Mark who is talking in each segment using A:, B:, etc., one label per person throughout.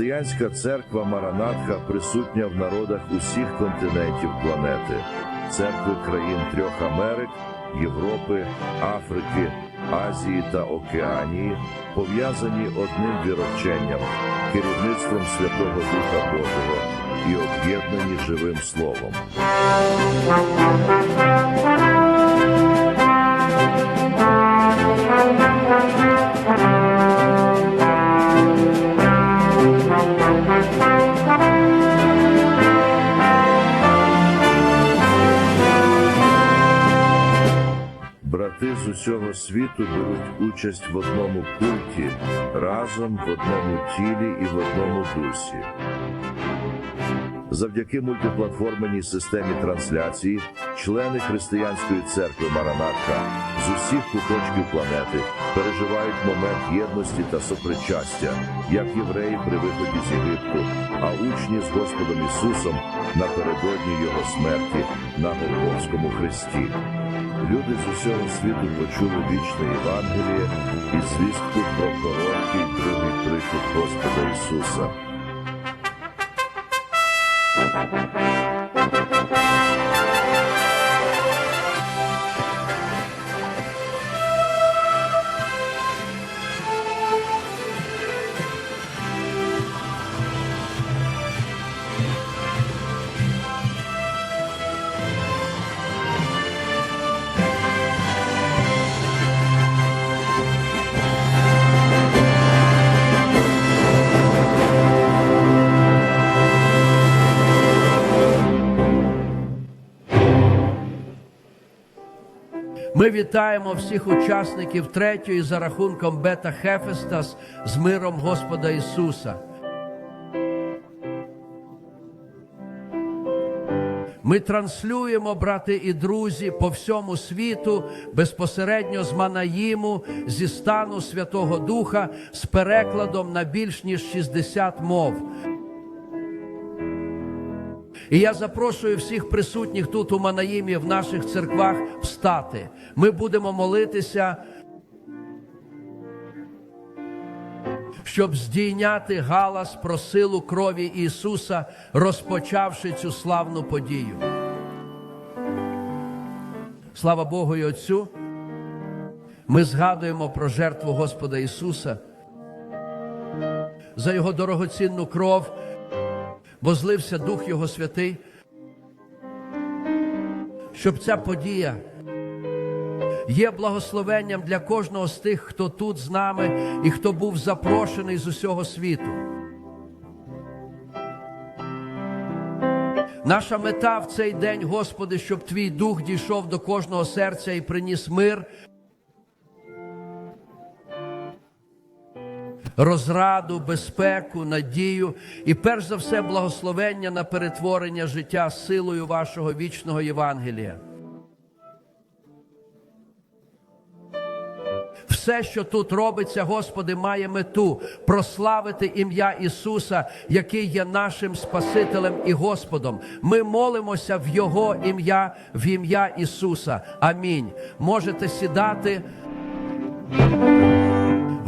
A: Християнська церква Маранатха присутня в народах усіх континентів планети, церкви країн трьох Америк, Європи, Африки, Азії та Океанії пов'язані одним віроченням, керівництвом Святого Духа Божого і об'єднані живим словом. Брати з усього світу беруть участь в одному культі, разом в одному тілі і в одному дусі. Завдяки мультиплатформенній системі трансляції члени християнської церкви Маранатха з усіх куточків планети переживають момент єдності та сопричастя, як євреї при виході з Єгипту, а учні з Господом Ісусом напередодні Його смерті на Голгофському хресті. Люди з усього світу почули вічне Євангеліє і звістку про короткий другий прихід Господа Ісуса. Thank you.
B: Ми вітаємо всіх учасників третьої за рахунком Бета Хефестас з миром Господа Ісуса. Ми транслюємо, брати і друзі, по всьому світу безпосередньо з Манаїму, зі стану Святого Духа, з перекладом на більш ніж 60 мов. І я запрошую всіх присутніх тут у Манаїмі в наших церквах встати. Ми будемо молитися, щоб здійняти галас про силу крові Ісуса, розпочавши цю славну подію. Слава Богу і Отцю. Ми згадуємо про жертву Господа Ісуса, за Його дорогоцінну кров бо злився Дух Його Святий, щоб ця подія є благословенням для кожного з тих, хто тут з нами і хто був запрошений з усього світу. Наша мета в цей день, Господи, щоб Твій дух дійшов до кожного серця і приніс мир, розраду, безпеку, надію і перш за все благословення на перетворення життя силою вашого вічного Євангелія. Все, що тут робиться, Господи, має мету прославити ім'я Ісуса, який є нашим Спасителем і Господом. Ми молимося в Його ім'я, в ім'я Ісуса. Амінь. Можете сідати.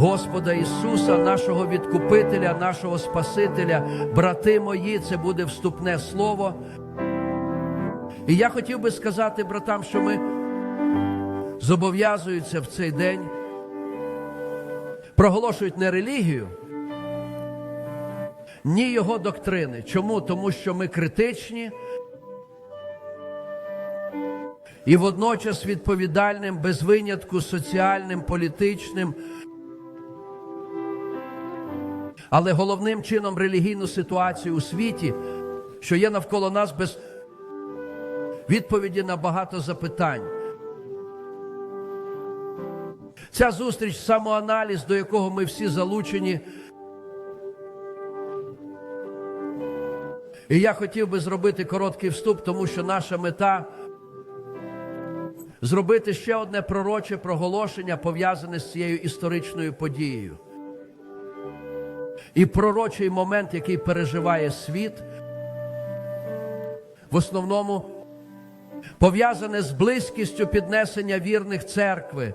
B: Господа Ісуса, нашого Відкупителя, нашого Спасителя, брати мої, це буде вступне слово. І я хотів би сказати братам, що ми зобов'язуються в цей день, проголошують не релігію, ні його доктрини. Чому? Тому що ми критичні і водночас відповідальним, без винятку соціальним, політичним. Але головним чином релігійну ситуацію у світі, що є навколо нас без відповіді на багато запитань. Ця зустріч, самоаналіз, до якого ми всі залучені, І я хотів би зробити короткий вступ, тому що наша мета зробити ще одне пророче проголошення, пов'язане з цією історичною подією. І пророчий момент, який переживає світ, в основному пов'язане з близькістю піднесення вірних церкви,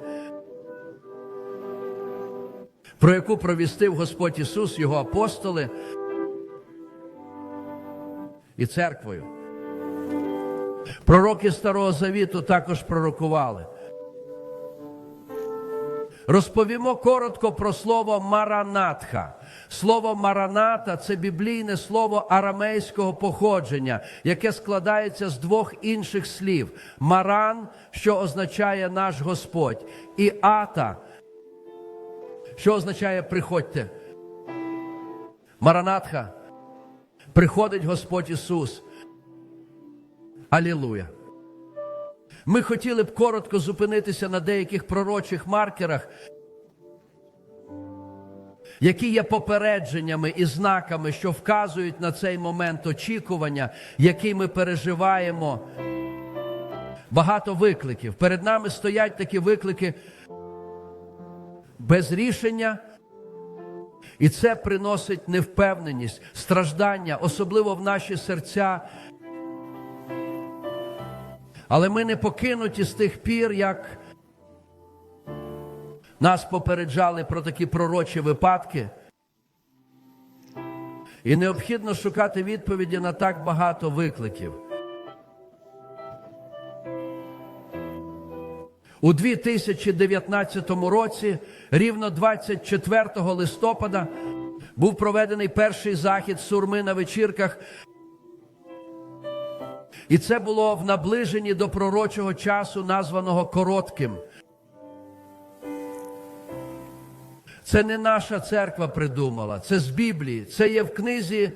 B: про яку провістив Господь Ісус, Його апостоли і церквою. Пророки Старого Завіту також пророкували. Розповімо коротко про слово Маранатха. Слово Мараната це біблійне слово арамейського походження, яке складається з двох інших слів: Маран, що означає наш Господь, і Ата, що означає приходьте. Маранатха. Приходить Господь Ісус. Алілуя. Ми хотіли б коротко зупинитися на деяких пророчих маркерах, які є попередженнями і знаками, що вказують на цей момент очікування, який ми переживаємо. Багато викликів. Перед нами стоять такі виклики без рішення, і це приносить невпевненість, страждання, особливо в наші серця. Але ми не покинуті з тих пір, як нас попереджали про такі пророчі випадки. І необхідно шукати відповіді на так багато викликів. У 2019 році, рівно 24 листопада, був проведений перший захід сурми на вечірках і це було в наближенні до пророчого часу, названого коротким. Це не наша церква придумала, це з Біблії. Це є в книзі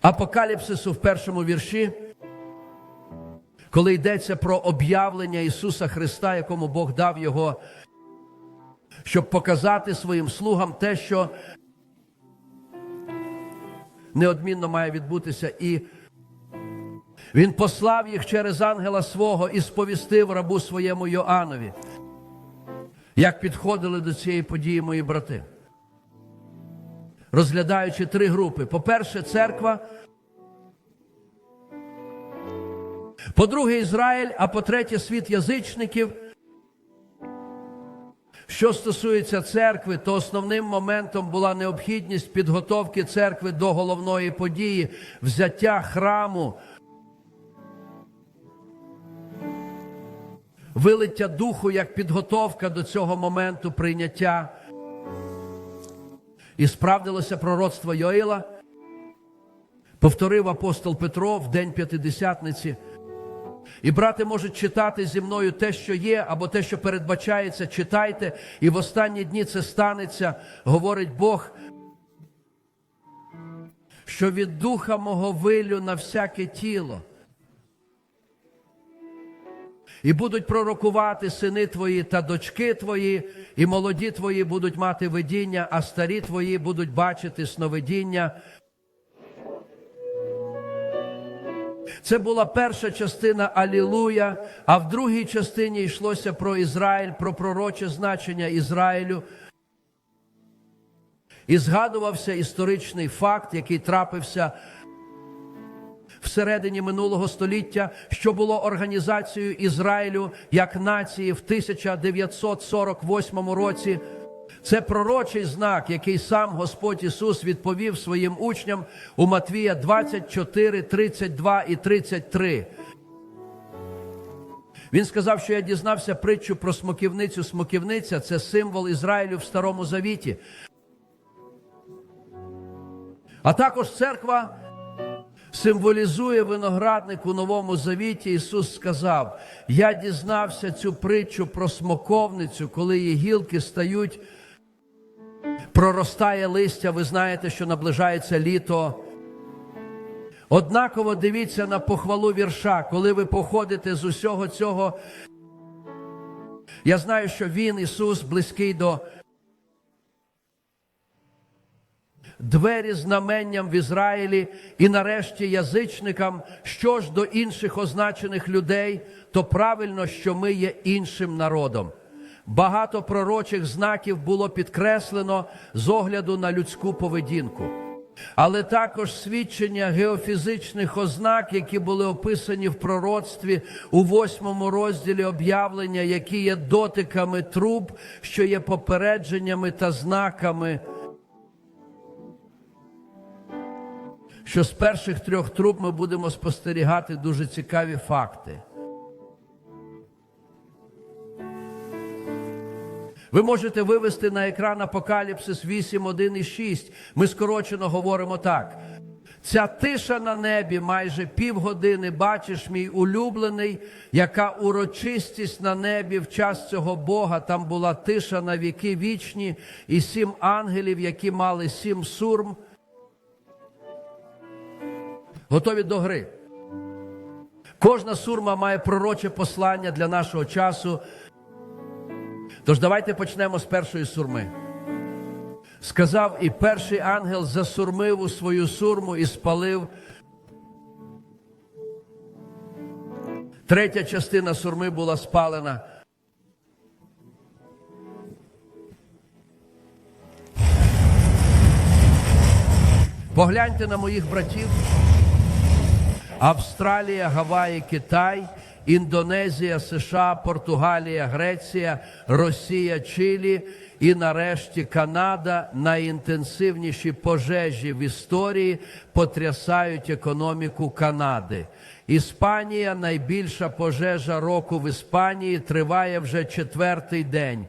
B: Апокаліпсису в першому вірші, коли йдеться про об'явлення Ісуса Христа, якому Бог дав Його, щоб показати своїм слугам те, що неодмінно має відбутися і він послав їх через ангела свого і сповістив рабу своєму Йоаннові. Як підходили до цієї події мої брати, розглядаючи три групи: по-перше, церква, по-друге, Ізраїль, а по-третє, світ язичників. Що стосується церкви, то основним моментом була необхідність підготовки церкви до головної події, взяття храму. Вилиття духу як підготовка до цього моменту прийняття. І справдилося пророцтво Йоїла, повторив апостол Петро в день п'ятидесятниці. І брати можуть читати зі мною те, що є, або те, що передбачається, читайте, і в останні дні це станеться, говорить Бог, що від духа мого вилю на всяке тіло. І будуть пророкувати сини твої та дочки твої, і молоді твої будуть мати видіння, а старі твої будуть бачити сновидіння. Це була перша частина Алілуя, а в другій частині йшлося про Ізраїль, про пророче значення Ізраїлю. І згадувався історичний факт, який трапився всередині минулого століття, що було організацією Ізраїлю як нації в 1948 році. Це пророчий знак, який сам Господь Ісус відповів своїм учням у Матвія 24, 32 і 33. Він сказав, що я дізнався притчу про смоківницю. Смоківниця це символ Ізраїлю в Старому Завіті. А також церква символізує виноградник у Новому Завіті. Ісус сказав: Я дізнався цю притчу про смоковницю, коли її гілки стають, проростає листя. Ви знаєте, що наближається літо. Однаково дивіться на похвалу вірша, коли ви походите з усього цього. Я знаю, що Він, Ісус, близький до двері знаменням в Ізраїлі і нарешті язичникам, що ж до інших означених людей, то правильно, що ми є іншим народом. Багато пророчих знаків було підкреслено з огляду на людську поведінку. Але також свідчення геофізичних ознак, які були описані в пророцтві у восьмому розділі об'явлення, які є дотиками труб, що є попередженнями та знаками, що з перших трьох труб ми будемо спостерігати дуже цікаві факти. Ви можете вивести на екран Апокаліпсис 8, 1 і 6. Ми скорочено говоримо так. Ця тиша на небі майже півгодини, бачиш, мій улюблений, яка урочистість на небі в час цього Бога. Там була тиша на віки вічні, і сім ангелів, які мали сім сурм. Готові до гри. Кожна сурма має пророче послання для нашого часу. Тож давайте почнемо з першої сурми. Сказав, і перший ангел засурмив у свою сурму і спалив. Третя частина сурми була спалена. Погляньте на моїх братів. Австралія, Гаваї, Китай, Індонезія, США, Португалія, Греція, Росія, Чилі і нарешті Канада найінтенсивніші пожежі в історії потрясають економіку Канади. Іспанія найбільша пожежа року в Іспанії триває вже четвертий день.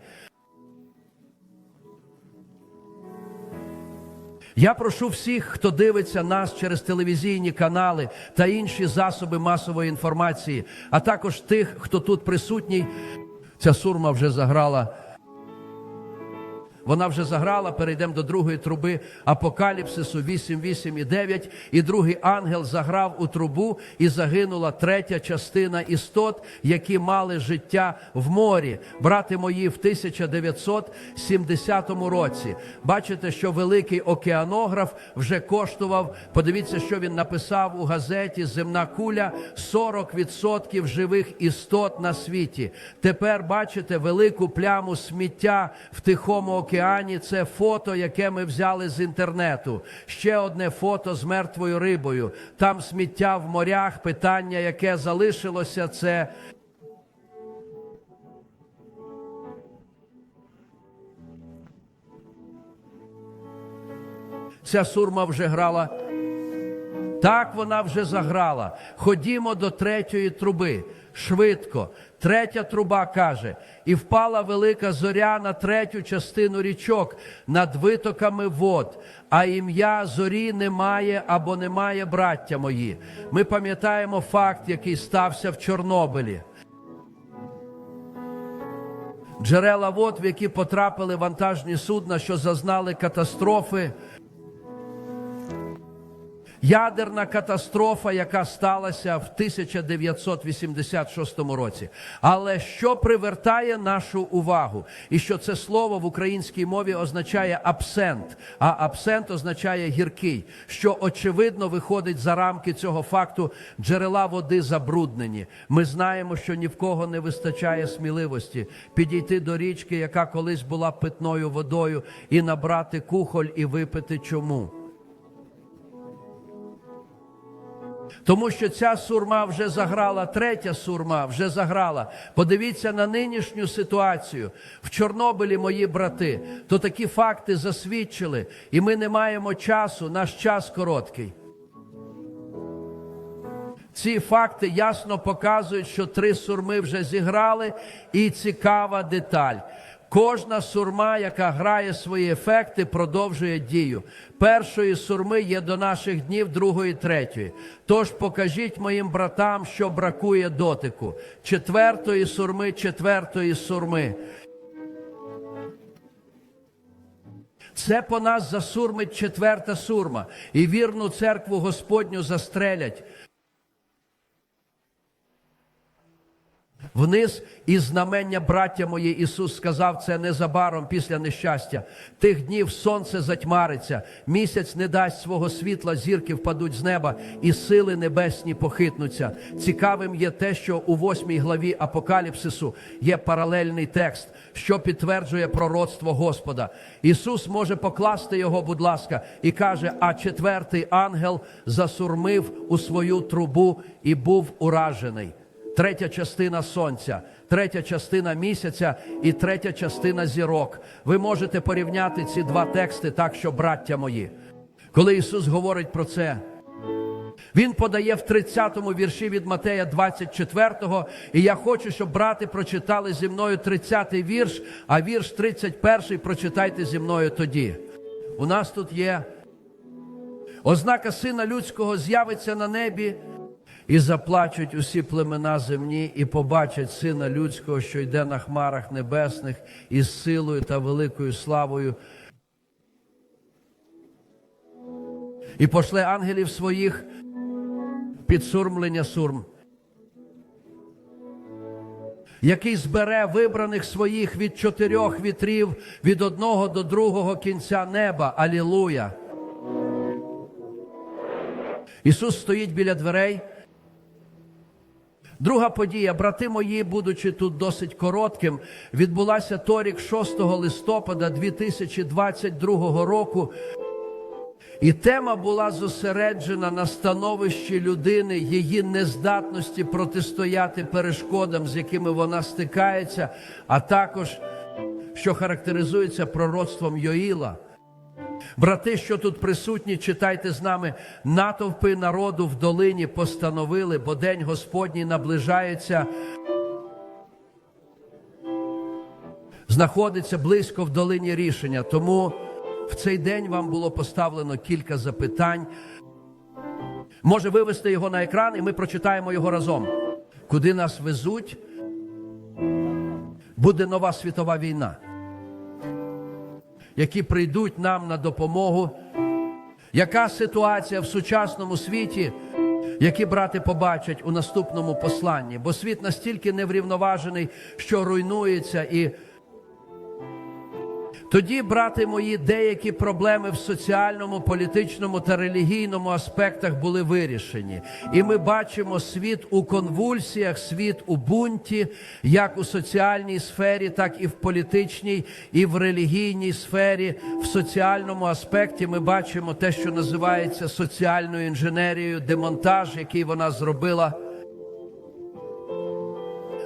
B: Я прошу всіх, хто дивиться нас через телевізійні канали та інші засоби масової інформації, а також тих, хто тут присутній. Ця сурма вже заграла. Вона вже заграла, перейдемо до другої труби Апокаліпсису 8, 8 і 9. І другий ангел заграв у трубу, і загинула третя частина істот, які мали життя в морі. Брати мої в 1970 році. Бачите, що великий океанограф вже коштував. Подивіться, що він написав у газеті Земна куля 40% живих істот на світі. Тепер бачите велику пляму сміття в Тихому океані. Це фото, яке ми взяли з інтернету. Ще одне фото з мертвою рибою. Там сміття в морях. Питання, яке залишилося, це. Ця сурма вже грала. Так вона вже заграла. Ходімо до третьої труби. Швидко. Третя труба каже: і впала велика зоря на третю частину річок над витоками вод, а ім'я зорі немає або немає, браття мої. Ми пам'ятаємо факт, який стався в Чорнобилі. Джерела вод, в які потрапили вантажні судна, що зазнали катастрофи. Ядерна катастрофа, яка сталася в 1986 році. Але що привертає нашу увагу? І що це слово в українській мові означає абсент, а абсент означає гіркий, що очевидно виходить за рамки цього факту джерела води забруднені. Ми знаємо, що ні в кого не вистачає сміливості підійти до річки, яка колись була питною водою, і набрати кухоль і випити чому. Тому що ця сурма вже заграла, третя сурма вже заграла. Подивіться на нинішню ситуацію. В Чорнобилі мої брати, то такі факти засвідчили, і ми не маємо часу, наш час короткий. Ці факти ясно показують, що три сурми вже зіграли, і цікава деталь. Кожна сурма, яка грає свої ефекти, продовжує дію. Першої сурми є до наших днів, другої, третьої. Тож покажіть моїм братам, що бракує дотику. Четвертої сурми, четвертої сурми. Це по нас засурмить четверта сурма, і вірну церкву Господню застрелять. Вниз і знамення, браття мої, Ісус сказав це незабаром після нещастя. Тих днів сонце затьмариться, місяць не дасть свого світла, зірки впадуть з неба, і сили небесні похитнуться. Цікавим є те, що у восьмій главі Апокаліпсису є паралельний текст, що підтверджує пророцтво Господа. Ісус може покласти його, будь ласка, і каже: а четвертий ангел засурмив у свою трубу і був уражений третя частина сонця, третя частина місяця і третя частина зірок. Ви можете порівняти ці два тексти так, що, браття мої, коли Ісус говорить про це. Він подає в 30-му вірші від Матея 24-го, і я хочу, щоб брати прочитали зі мною 30-й вірш, а вірш 31-й прочитайте зі мною тоді. У нас тут є ознака Сина Людського з'явиться на небі, і заплачуть усі племена земні, і побачать Сина Людського, що йде на хмарах небесних, із силою та великою славою. І пошле ангелів своїх під сурмлення сурм, який збере вибраних своїх від чотирьох вітрів, від одного до другого кінця неба. Алілуя! Ісус стоїть біля дверей. Друга подія, брати мої, будучи тут досить коротким, відбулася торік 6 листопада 2022 року. І тема була зосереджена на становищі людини, її нездатності протистояти перешкодам, з якими вона стикається, а також що характеризується пророцтвом Йоїла. Брати, що тут присутні, читайте з нами, натовпи народу в долині постановили, бо день Господній наближається, знаходиться близько в долині рішення. Тому в цей день вам було поставлено кілька запитань. Може вивести його на екран, і ми прочитаємо його разом. Куди нас везуть? Буде нова світова війна які прийдуть нам на допомогу. Яка ситуація в сучасному світі, які брати побачать у наступному посланні? Бо світ настільки неврівноважений, що руйнується і. Тоді, брати мої, деякі проблеми в соціальному, політичному та релігійному аспектах були вирішені. І ми бачимо світ у конвульсіях, світ у бунті, як у соціальній сфері, так і в політичній, і в релігійній сфері. В соціальному аспекті ми бачимо те, що називається соціальною інженерією, демонтаж, який вона зробила.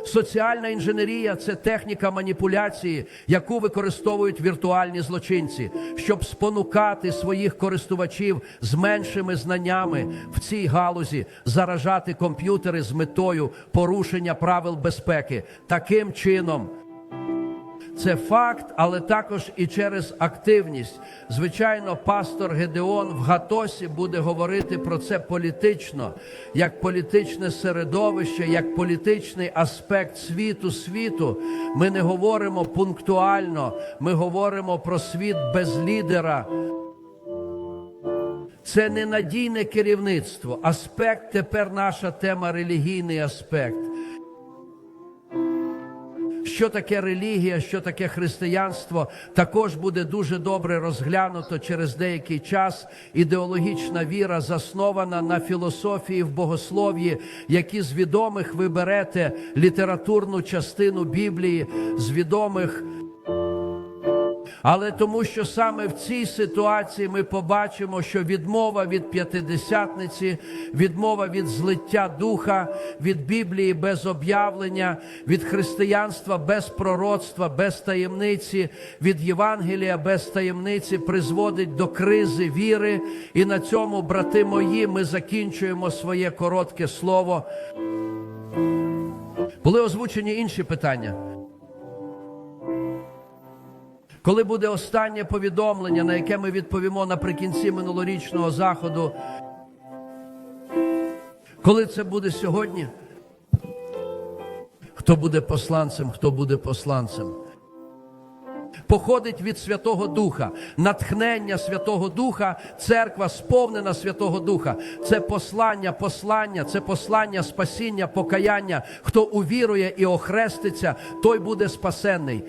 B: Соціальна інженерія це техніка маніпуляції, яку використовують віртуальні злочинці, щоб спонукати своїх користувачів з меншими знаннями в цій галузі заражати комп'ютери з метою порушення правил безпеки. Таким чином. Це факт, але також і через активність. Звичайно, пастор Гедеон в Гатосі буде говорити про це політично, як політичне середовище, як політичний аспект світу світу. Ми не говоримо пунктуально, ми говоримо про світ без лідера. Це ненадійне керівництво. Аспект тепер наша тема релігійний аспект що таке релігія, що таке християнство, також буде дуже добре розглянуто через деякий час. Ідеологічна віра заснована на філософії в богослов'ї, які з відомих ви берете літературну частину Біблії, з відомих. Але тому, що саме в цій ситуації ми побачимо, що відмова від п'ятидесятниці, відмова від злиття духа, від Біблії без об'явлення, від християнства без пророцтва, без таємниці, від Євангелія без таємниці призводить до кризи віри. І на цьому, брати мої, ми закінчуємо своє коротке слово. Були озвучені інші питання. Коли буде останнє повідомлення, на яке ми відповімо наприкінці минулорічного заходу, коли це буде сьогодні? Хто буде посланцем, хто буде посланцем? походить від Святого Духа. Натхнення Святого Духа, церква сповнена Святого Духа. Це послання, послання, це послання спасіння, покаяння. Хто увірує і охреститься, той буде спасенний.